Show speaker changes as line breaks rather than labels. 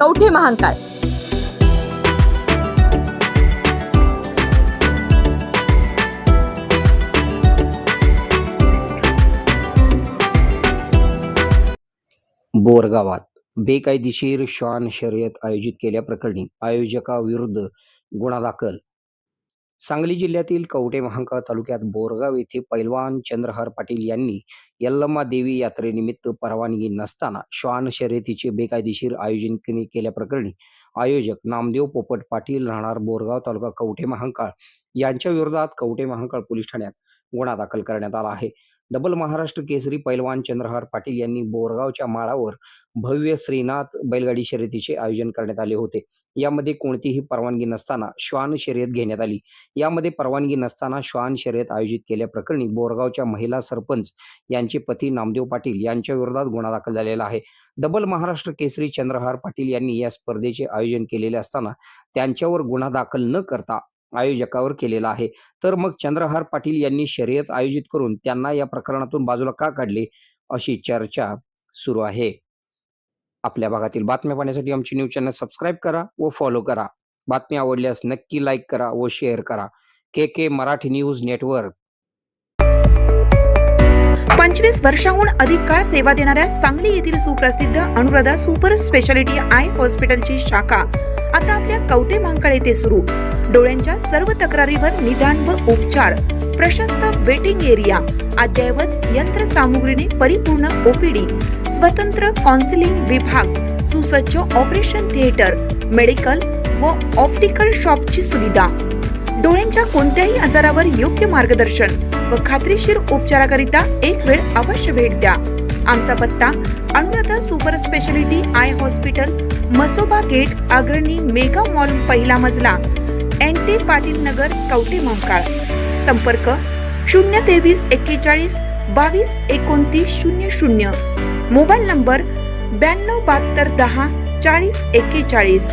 कवठे महांकाळ
बोरगावात बेकायदेशीर श्वान शर्यत आयोजित केल्याप्रकरणी आयोजकाविरुद्ध गुन्हा दाखल सांगली जिल्ह्यातील कवटे महांकाळ तालुक्यात बोरगाव येथे पैलवान चंद्रहर पाटील यांनी यल्लम्मा देवी यात्रेनिमित्त परवानगी नसताना श्वान शर्यतीचे बेकायदेशीर आयोजन केल्याप्रकरणी आयोजक नामदेव पोपट पाटील राहणार बोरगाव तालुका कवठे महांकाळ यांच्या विरोधात कवठे महांकाळ पोलीस ठाण्यात गुन्हा दाखल करण्यात आला आहे. डबल महाराष्ट्र केसरी पैलवान चंद्रहार पाटील यांनी बोरगावच्या माळावर भव्य श्रीनाथ बैलगाडी शर्यतीचे आयोजन करण्यात आले होते. यामध्ये कोणतीही परवानगी नसताना श्वान शर्यत घेण्यात आली. यामध्ये परवानगी नसताना श्वान शर्यत आयोजित केल्याप्रकरणी बोरगावच्या महिला सरपंच यांचे पती नामदेव पाटील यांच्या विरोधात गुन्हा दाखल झालेला आहे. डबल महाराष्ट्र केसरी चंद्रहार पाटील यांनी या स्पर्धेचे आयोजन केलेले असताना त्यांच्यावर गुन्हा दाखल न करता आयोजकावर केलेला आहे. तर मग चंद्रहार पाटील यांनी शर्यत आयोजित करून त्यांना या प्रकरणातून बाजूला का काढले? अशी चर्चा सुरू आहे. आपल्या भागातील बातम्या पाहण्यासाठी आमची न्यूज चॅनल सबस्क्राईब करा व फॉलो करा. बातमी आवडल्यास नक्की लाईक करा व शेअर करा. K K Marathi news network.
पंचवीस वर्षाहून अधिक काळ सेवा देणाऱ्या सांगली येथील सुप्रसिद्ध अनुराधा सुपर स्पेशालिटी आय हॉस्पिटलची शाखा आता आपल्या कवटे मांकाळ येथे सुरू. डोळ्यांच्या सर्व तक्रारीवर निदान व उपचार. प्रशस्त वेटिंग एरिया. अद्ययावत यंत्रसामुग्रीने परिपूर्ण ओपीडी. स्वतंत्र काउन्सिलिंग विभाग. सुसज्ज ऑपरेशन थिएटर मेडिकल व ऑप्टिकल शॉपची सुविधा. डोळ्यांच्या कोणत्याही आजारावर योग्य मार्गदर्शन व खात्रीशीर उपचाराकरिता एक वेळ अवश्य भेट द्या. आमचा पत्ता Anuradha super speciality eye hospital Masoba gate Agrani mega mall पहिला मजला एन टी पाटील नगर कवठे महाकाळ. संपर्क शून्य तेवीस एक्केचाळीस बावीस एकोणतीस शून्य शून्य. मोबाईल नंबर ब्याण्णव बहात्तर दहा चाळीस एक्केचाळीस.